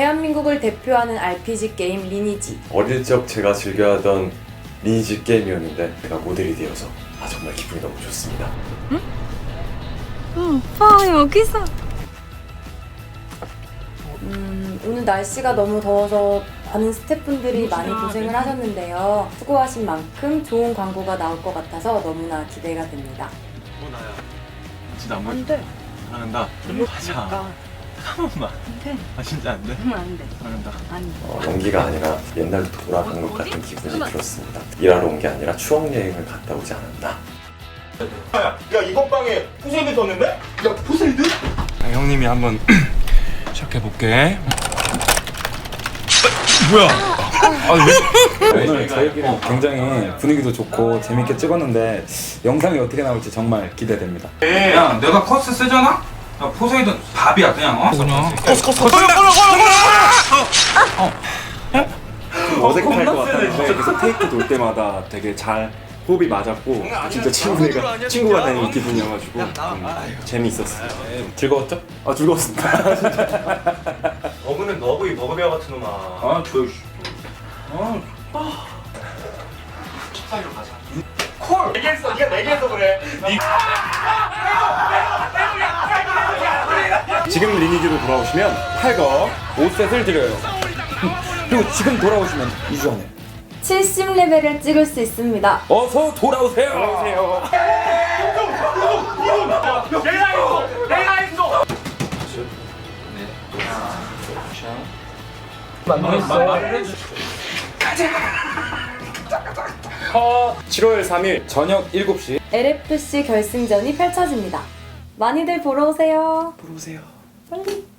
대한민국을 대표하는 RPG 게임 리니지. 어릴 적 제가 즐겨하던 리니지 게임이었는데 제가 모델이 되어서 아, 정말 기분이 너무 좋습니다. 오빠 여기서 음, 오늘 날씨가 너무 더워서 많은 스태프분들이 많이 고생을 하셨는데요. 수고하신 만큼 좋은 광고가 나올 것 같아서 너무나 기대가 됩니다. 어 나야 진짜 안안 돼. 사랑한다 하자 한 번만 돼. 아 진짜 안 돼? 응, 안 돼. 돼. 어, 연기가 아니라 옛날로 돌아간 것 같은 기분이 들었습니다. 일하러 온 게 아니라 추억 여행을 갔다 오지 않았나. 야, 야 이번 방에 포세이드 떴는데? 야 포세이드? 아, 형님이 한번 시작해 볼게 뭐야 아 왜? 오늘 저희끼리 굉장히 분위기도 좋고 재밌게 찍었는데 영상이 어떻게 나올지 정말 기대됩니다. 야 내가 커스 쓰잖아? 야 포세이돈 밥이야 그냥 어? 그냥 어색할 것 같았는데 계속 테이크 돌 때마다 되게 잘 호흡이 맞았고 진짜 친구가 친구가 된 기분이어가지고 음, 재미있었어요. 즐거웠죠? 아 즐거웠습니다. 어부는 너구이 머그베어 같은 놈아 아 조용히 어 콜! 얘기했어 네가 내기해서 그래 지금 리니지로 돌아오시면 8거 5셋을 드려요. 그리고 지금 돌아오시면 2주 안에 70레벨을 찍을 수 있습니다. 어서 돌아오세요. 돌아오세요. 내가 했어 내가 했어 말을 해줘 7월 3일 저녁 7시 LFC 결승전이 펼쳐집니다. 많이들 보러 오세요. 보러 오세요. 빨리.